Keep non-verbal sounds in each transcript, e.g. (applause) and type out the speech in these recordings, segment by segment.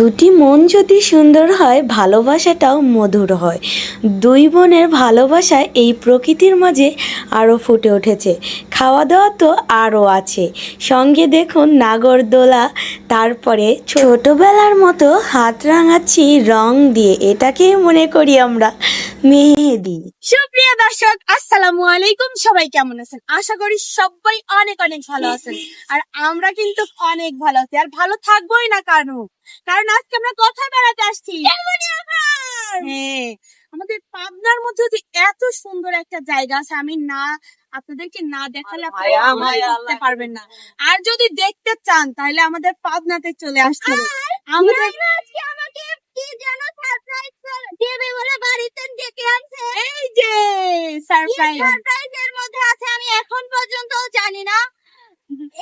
দুটি মন যদি সুন্দর হয়, ভালোবাসাটাও মধুর হয়। দুই বোনের ভালোবাসা এই প্রকৃতির মাঝে আরও ফুটে উঠেছে। খাওয়া দাওয়া তো আরও আছে। সঙ্গে দেখুন নাগরদোলা তারপরে ছোটবেলার মতো হাত রাঙাচ্ছি রং দিয়ে এটাকেই মনে করি আমরা মেহেদি। সুপ্রিয় দর্শক আসসালামু আলাইকুম। সবাই কেমন আছেন? আশা করি সবাই অনেক অনেক ভালো আছেন। আর আমরা কিন্তু অনেক ভালো আছি। আর ভালো থাকবোই না কারণ কারণ আজকে আমরা কোথায় বেড়াতে আসছি? হ্যাঁ আমাদের পাবনার মধ্যে যে এত সুন্দর একটা জায়গা আছে আমি না আপনাদেরকে না দেখালে আপনারা বুঝতে পারবেন না। আর যদি দেখতে চান তাহলে আমাদের পাবনাতে চলে আসতে হবে। আমাদের আমাকে কি যেন সারপ্রাইজ দেবে বলে বাড়িতে ডেকে আনছে। এই যে সারপ্রাইজ সারপ্রাইজের মধ্যে আছে আমি এখন পর্যন্ত জানি না।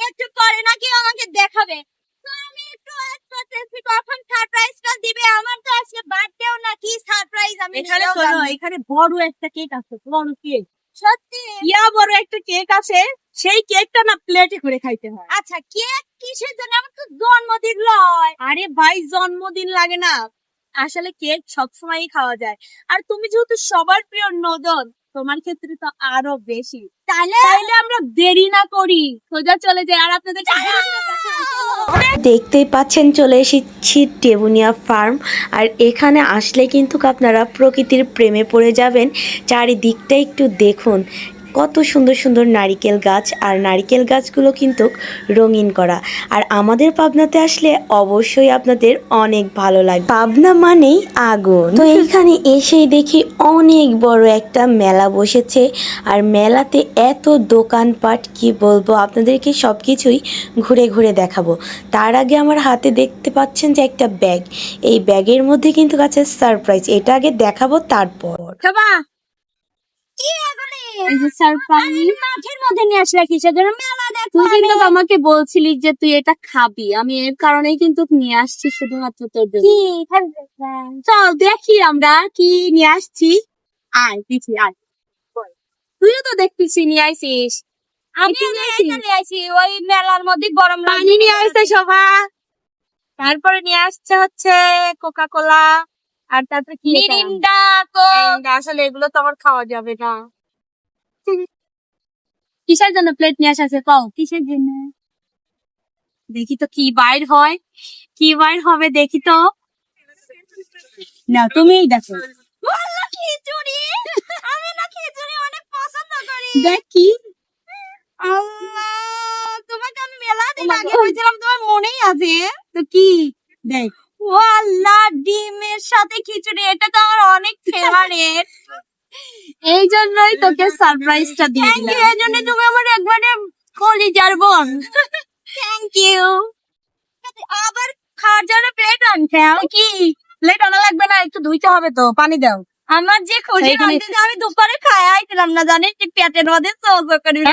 একটু পরে নাকি আমাকে দেখাবে। তো আমি একটু ওয়েট করতেছি কখন সারপ্রাইজটা দিবে? আমার তো আজকে বার্থডেও না কি সারপ্রাইজ আমি এখানে শোনো এখানে বড় একটা কেক আছে বড় কেক ইয়া বড় একটা কেক আছে সেই কেকটা না প্লেটে করে খাইতে হয়। আচ্ছা কেক কিসের জন্য? আমার তো জন্মদিন লয়। আরে ভাই জন্মদিন লাগে না। আসলে কেক সবসময়ই খাওয়া যায়। আর তুমি যেহেতু সবার প্রিয় নদন তোমার ক্ষেত্রে তো আরও বেশি। তাহলে? তাইলে আমরা দেরি না করি। সোজা চলে যাই। আর আপনাদের (laughs) দেখতেই পাচ্ছেন, চলে এসেছি টেবুনিয়া ফার্ম। আর এখানে আসলে কিন্তু আপনারা প্রকৃতির প্রেমে পড়ে যাবেন। চারিদিকটা একটু দেখুন। কত সুন্দর সুন্দর নারিকেল গাছ আর নারিকেল গাছগুলো কিন্তু রঙিন করা। আর আমাদের পাবনাতে আসলে অবশ্যই আপনাদের অনেক ভালো লাগবে পাবনা মানেই আগুন। তো এইখানে এসেই দেখি অনেক বড় একটা মেলা বসেছে। আর মেলাতে এত দোকানপাট, কি বলব, আপনাদেরকে সব কিছুই ঘুরে ঘুরে দেখাবো। তার আগে আমার হাতে দেখতে পাচ্ছেন যে একটা ব্যাগ। এই ব্যাগের মধ্যে কিন্তু আছে সারপ্রাইজ এটা আগে দেখাবো তারপর। কি এগুলি এই যে সারপ্রাইজ মাঠের মধ্যে নিয়ে আসলে কিসের জন্য? মেলা দেখো তুই কিন্তু আমাকে বলছিলি যে তুই এটা খাবি। আমি এর কারণেই কিন্তু নিয়ে আসছি শুধুমাত্র তোর জন্য। কি চল দেখি আমরা কি নিয়ে আসছি। আয় তুইও তো দেখতেছি নিয়ে আমি নিয়ে ওই মেলার মধ্যে গরম পানি নিয়ে আসছে তারপরে নিয়ে আসছে হচ্ছে কোকা কোলা আর তারপরে কি? মিরিন্ডা কোক আসলে এগুলো তো আমার খাওয়া যাবে না। কিসের জন্য প্লেট নিয়ে আসছে কও। কিসের জন্য? দেখি তো কি বাইর হয়। কি বাইর হবে দেখি তো। না তুমিই দেখো। খিচুড়ি। আমি না খিচুড়ি অনেক পছন্দ করি। দেখি। আল্লাহ তোমাকে আমি মেলা দিন আগে. বলছিলাম তোমার মনেই আছে। তো কি? দেখ। ও আল্লাহ ডিমের সাথে খিচুড়ি এটা তো আমার অনেক ফেভারিট এই জন্যই তোকে সারপ্রাইজটা দিয়ে ইউ দিলাম। এর জন্য তুমি আমার একবারে কলিজার বোন। থ্যাংক ইউ আবার খাওয়ার জন্য প্লেট আনছে। কি? প্লেট আনা লাগবে না একটু ধুইতে হবে তো পানি দাও। আমার যে খুশি আমি দুপুরে খাই আইছিলাম না জানিস পেটের মধ্যে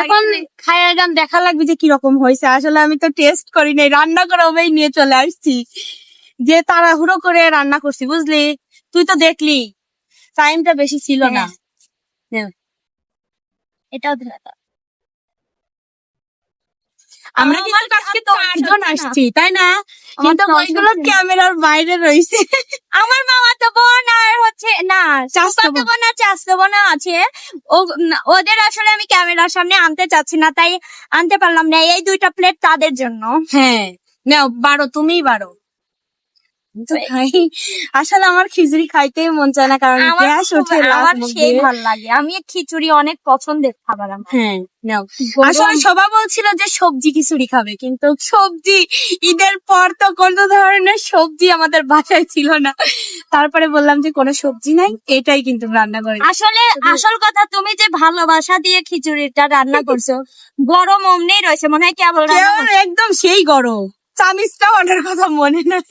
এখন খায়া গান দেখা লাগবে যে কীরকম হয়েছে। আসলে আমি তো টেস্ট করি নাই রান্না করে ওই নিয়ে চলে আসছি। যে তাড়াহুড়ো করে রান্না করছি বুঝলি? তুই তো দেখলি টাইমটা বেশি ছিল না। এটাও আমরা কিন্তু আজকে তো চারজন আসছি তাই না? কিন্তু ওইগুলো ক্যামেরার বাইরে রয়েছে। আমার মামা তো বোন আর হচ্ছে না চাচাতো বোন। আর চাচাতো বোন আছে। ও না, ওদের আসলে আমি ক্যামেরার সামনে আনতে চাচ্ছি না তাই আনতে পারলাম না এই দুইটা প্লেট তাদের জন্য। হ্যাঁ নাও বারো তুমিই বারো। তো খাই। আসলে আমার খিচুড়ি খাইতেই মন চায় না কারণ গ্যাস ওঠে আমার সেই ভালো লাগে। আমি খিচুড়ি অনেক পছন্দের খাবার আমার। হ্যাঁ নাও। আসলে সবাই বলছিল যে সবজি খিচুড়ি খাবে কিন্তু সবজি ঈদের পর তো কোনো ধরনের সবজি আমাদের বাসায় ছিল না। তারপরে বললাম যে কোনো সবজি নাই এটাই কিন্তু রান্না করে। আসলে আসল কথা তুমি যে ভালোবাসা দিয়ে খিচুড়িটা রান্না (laughs) করছ গরম অমনি রয়েছে মনে হয় কেবল। একদম সেই গরম। চামিচটা অর্ডার কথা মনে নাই।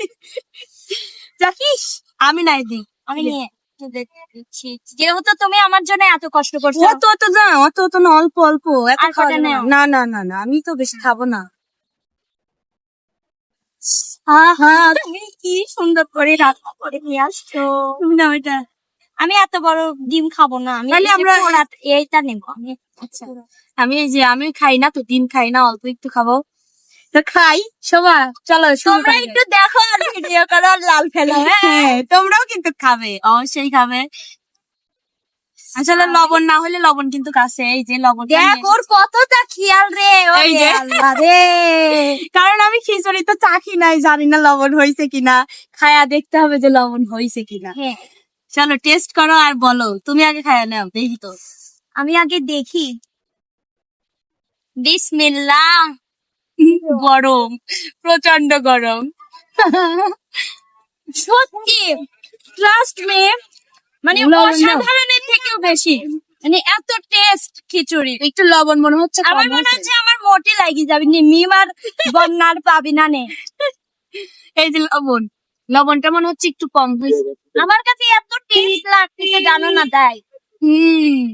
জাকিস আমি নাই দি আমি নিয়ে দিচ্ছি। যেহেতু তুমি আমার জন্য এত কষ্ট করছ। অত অত না অত অত না অল্প অল্প। এত খাওয়া না। না না না না আমি তো বেশি খাব না। আহা তুমি কি সুন্দর করে রান্না করে নিয়ে আসছো। তুমি না ওইটা আমি এত বড় ডিম খাব না। আমি আমরা- এইটা নেব। আমি আচ্ছা। আমি এই যে আমি খাই না তো ডিম খাই না অল্প একটু খাব। তো খাই শোভা চলো তোমরা একটু দেখো আর ভিডিও করো আর লাল ফেলো হ্যাঁ? তোমরাও কিন্তু খাবে অবশ্যই খাবে। আসলে লবণ না হলে লবণ কিন্তু কাছে এই যে লবণ দেখ ওর কতটা খেয়াল রে এই যে। রে। (laughs) কারণ আমি খিচুড়ি তো চাখি নাই জানি না লবণ হয়েছে কিনা। খায়া দেখতে হবে যে লবণ হয়েছে কিনা। হ্যাঁ। চলো টেস্ট করো আর বলো তুমি আগে খায়া নাও দেখি তো। আমি আগে দেখি। বিসমিল্লাহ। (laughs) গরম প্রচণ্ড গরম। (laughs) সত্যি ট্রাস্ট মে মানে অসাধারণের থেকেও বেশি। মানে এত টেস্ট খিচুড়ি। একটু লবণ মনে হচ্ছে আমার মনে হচ্ছে আমার মোটে লাগি যাবে নি মিম আর বন্যার পাবি না নে। (laughs) এই যে লবণ। লবণটা মনে হচ্ছে একটু কম হয়েছে। আমার কাছে এত টেস্ট লাগতেছে জানো না তাই। হুম।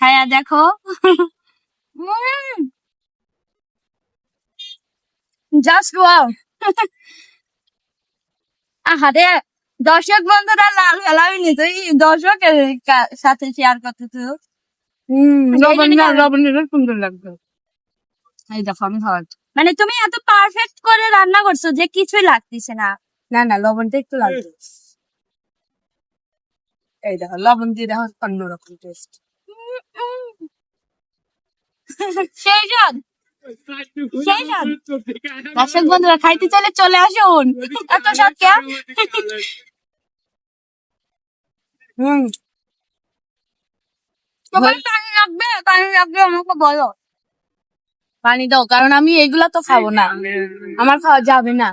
খায়া দেখো। জাস্ট ওয়াও আহারে দর্শক বন্ধুরা লাল ফেলাবি নি তুই দর্শকের সাথে শেয়ার করতে তো। মানে তুমি এত পারফেক্ট করে রান্না করছ যে কিছুই লাগতেছে না। না না লবণটা একটু লাগবে এই দেখো লবণ দিয়ে দেখো অন্যরকম টেস্ট (laughs) সেই দর্শক বন্ধুরা, খাইতে চাইলে চলে আসুন। এত স্বাদ কে? আমাকে বলো। পানি দাও, কারণ আমি তো খাব না। আমার খাওয়া যাবে না।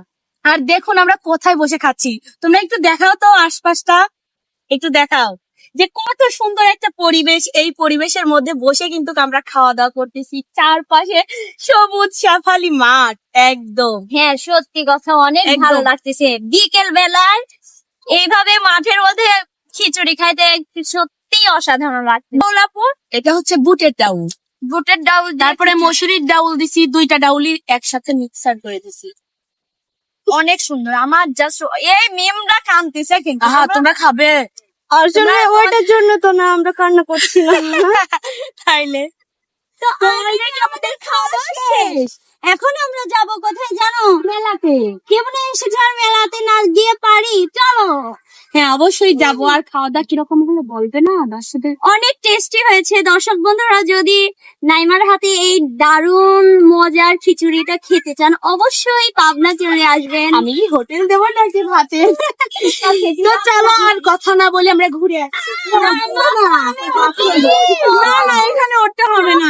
আর দেখুন আমরা কোথায় বসে খাচ্ছি। তোমরা একটু দেখাও তো আশপাশটা। একটু দেখাও। যে কত সুন্দর একটা পরিবেশ এই পরিবেশের মধ্যে বসে কিন্তু আমরা খাওয়া দাওয়া করতেছি। চারপাশে সবুজ সাফালি মাঠ একদম। হ্যাঁ সত্যি কথা অনেক ভালো লাগতেছে। বিকেল বেলায় এইভাবে মাঠের মধ্যে খিচুড়ি খাইতে সত্যি অসাধারণ লাগছে গোলাপুর এটা হচ্ছে বুটের ডাউল। বুটের ডাউল তারপরে মসুরির ডাউল দিছি দুইটা ডাউলই একসাথে মিক্সার করে দিছি। অনেক সুন্দর আমার জাস্ট এই মিমরা কানতেছে কিন্তু তোমরা খাবে। আসলে ওইটার জন্য তো না আমরা কান্না করছিলাম (laughs) তাইলে। তো আমাদের খাওয়া শেষ। এখন আমরা যাব কোথায় জানো? মেলাতে। কেমন এসেছে আর মেলাতে না গিয়ে পারি? চলো। হ্যাঁ অবশ্যই যাব। আর খাওয়া দাওয়া কীরকম হলো বলবে না? দর্শকদের অনেক টেস্টি হয়েছে। দর্শক বন্ধুরা যদি নাইমার হাতে এই দারুণ মজার খিচুড়িটা খেতে চান অবশ্যই পাবনা চলে আসবেন। আমি হোটেল দেবো নাকি ভাতে? তো চলো আর কথা না বলে আমরা ঘুরে আসি। না না এখানে উঠতে হবে না।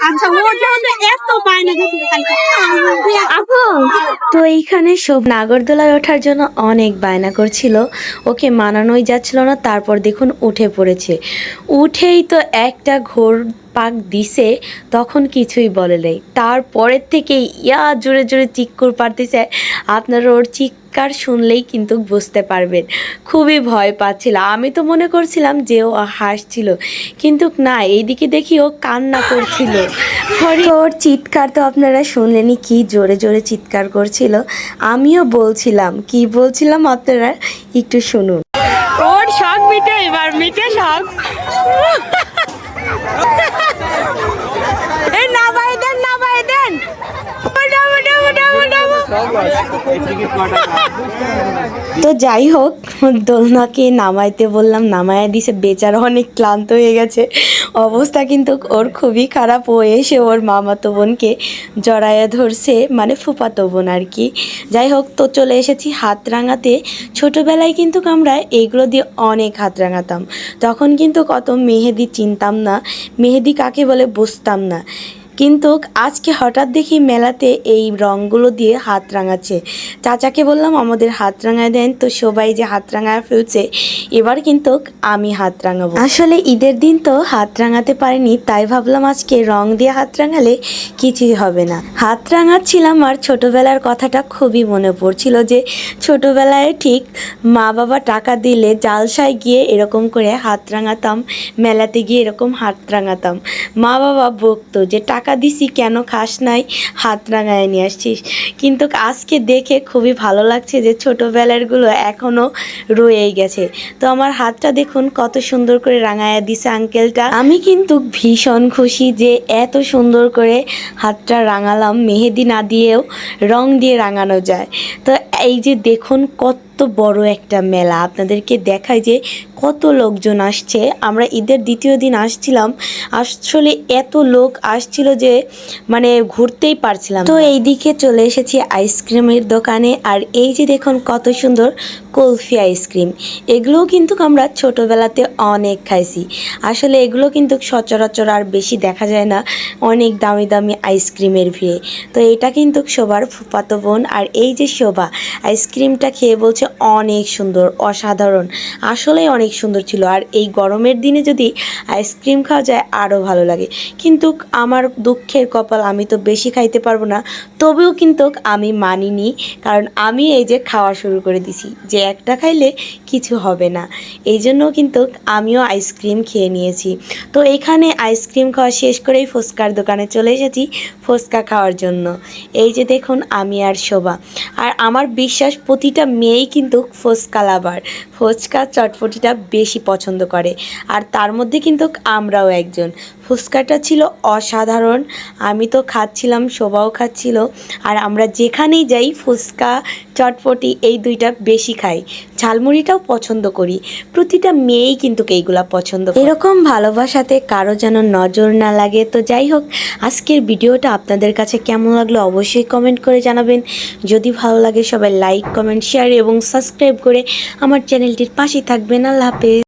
আচ্ছা তো? এইখানে সব নাগরদোলায় ওঠার জন্য অনেক বায়না করছিল। ওকে মানানোই যাচ্ছিল না, তারপর দেখুন উঠে পড়েছে। উঠেই তো একটা ঘোর পাক দিছে, তখন কিছুই বলে নেই। তারপরের থেকে ইয়া জোরে জোরে চিক্কুর পারতেছে। আপনারা ওর চিৎকার শুনলেই কিন্তু বুঝতে পারবেন। খুবই ভয় পাচ্ছিল। আমি তো মনে করছিলাম যে ও হাসছিল। কিন্তু না এইদিকে দেখি ও কান্না করছিল। ওর চিৎকার তো আপনারা শুনলেনই কি জোরে জোরে চিৎকার করছিল। আমিও বলছিলাম। কি বলছিলাম আপনারা? একটু শুনুন। ওর শখ মিটে এবার মিটে শখ। এই না ভাই দেন না ভাই দেন তো যাই হোক, দোলনাকে নামাইতে বললাম, নামায় দিছে, বেচারা অনেক ক্লান্ত হয়ে গেছে। অবস্থা কিন্তু ওর খুবই খারাপ, ও এসে ওর মামাতো বোনকে জড়াইয়া ধরছে মানে ফুপাতো বোন আর কি। যাই হোক, তো চলে এসেছি হাত রাঙাতে ছোটোবেলায় কিন্তু আমরা এইগুলো দিয়ে অনেক হাত রাঙাতাম। তখন কিন্তু কত মেহেদি চিনতাম না। মেহেদি কাকে বলে, বুঝতাম না। কিন্তু আজকে হঠাৎ দেখি মেলাতে এই রঙগুলো দিয়ে হাত রাঙাচ্ছে। চাচাকে বললাম, আমাদের হাত রাঙায় দেন। তো সবাই যে হাত রাঙায় ফেলছে, এবার কিন্তু আমি হাত রাঙাবো। আসলে ঈদের দিন তো হাত রাঙাতে পারিনি, তাই ভাবলাম আজকে রং দিয়ে হাত রাঙালে কিছুই হবে না। হাত রাঙাচ্ছিলাম আর ছোটবেলার কথাটা খুবই মনে পড়ছিল যে ছোটবেলায় ঠিক মা বাবা টাকা দিলে জালসায় গিয়ে এরকম করে হাত রাঙাতাম, মেলাতে গিয়ে এরকম হাত রাঙাতাম। মা বাবা বকতো যে টাকা দিছি, কেন খাস নাই? হাত রাঙায় নিয়ে আসছিস। কিন্তু আজকে দেখে খুবই ভালো লাগছে যে ছোটোবেলারগুলো এখনও রয়েই গেছে। তো আমার হাতটা দেখুন, কত সুন্দর করে রাঙায়া দিছে আঙ্কেলটা আমি কিন্তু ভীষণ খুশি যে এত সুন্দর করে হাতটা রাঙালাম। মেহেদি না দিয়েও রং দিয়ে রাঙানো যায়। তো এই যে দেখুন, কত বড় একটা মেলা। আপনাদেরকে দেখায় যে কত লোকজন আসছে। আমরা ঈদের দ্বিতীয় দিন আসছিলাম। আসলে এত লোক আসছিল যে মানে ঘুরতেই পারছিলাম তো এই দিকে চলে এসেছি আইসক্রিমের দোকানে। আর এই যে দেখুন কত সুন্দর কুলফি আইসক্রিম। এগুলোও কিন্তু আমরা ছোটোবেলাতে অনেক খাইছি। আসলে এগুলো কিন্তু সচরাচর আর বেশি দেখা যায় না অনেক দামি দামি আইসক্রিমের ভিড়ে। তো এটা কিন্তু শোভার ফুফাতো বোন। আর এই যে শোভা, আইসক্রিমটা খেয়ে বলছে অনেক সুন্দর, অসাধারণ। আসলেই অনেক সুন্দর ছিল। আর এই গরমের দিনে যদি আইসক্রিম খাওয়া যায় আরও ভালো লাগে। কিন্তু আমার দুঃখের কপাল, আমি তো বেশি খাইতে পারব না। তবেও কিন্তু আমি মানিনি, কারণ আমি এই যে খাওয়া শুরু করে দিছি। যে একটা খাইলে কিছু হবে না। এই জন্য কিন্তু আমিও আইসক্রিম খেয়ে নিয়েছি। তো এখানে আইসক্রিম খাওয়া শেষ করেই ফুচকার দোকানে চলে এসেছি ফুচকা খাওয়ার জন্য। এই যে দেখুন, আমি আর শোভা। আর আমার বিশ্বাস, প্রতিটা মেয়েই কিন্তু ফুচকা লাভার। ফুচকা চটপটিটা বেশি পছন্দ করে। আর তার মধ্যে কিন্তু আমরাও একজন। ফুচকাটা ছিল অসাধারণ। আমি তো খাচ্ছিলাম শোভাও খাচ্ছিল। আর আমরা যেখানেই যাই ফুচকা চটপটি এই দুইটা বেশি খাই। ঝালমুড়িটাও পছন্দ করি। প্রতিটা মেয়েই কিন্তু এইগুলা পছন্দ এরকম ভালোবাসাতে কারও যেন নজর না লাগে। তো যাই হোক, আজকের ভিডিওটা আপনাদের কাছে কেমন লাগল অবশ্যই কমেন্ট করে জানাবেন। যদি ভালো লাগে সবাই লাইক, কমেন্ট, শেয়ার এবং সাবস্ক্রাইব করে আমার চ্যানেলটির পাশে থাকবেন। আল্লাহ হাফেজ।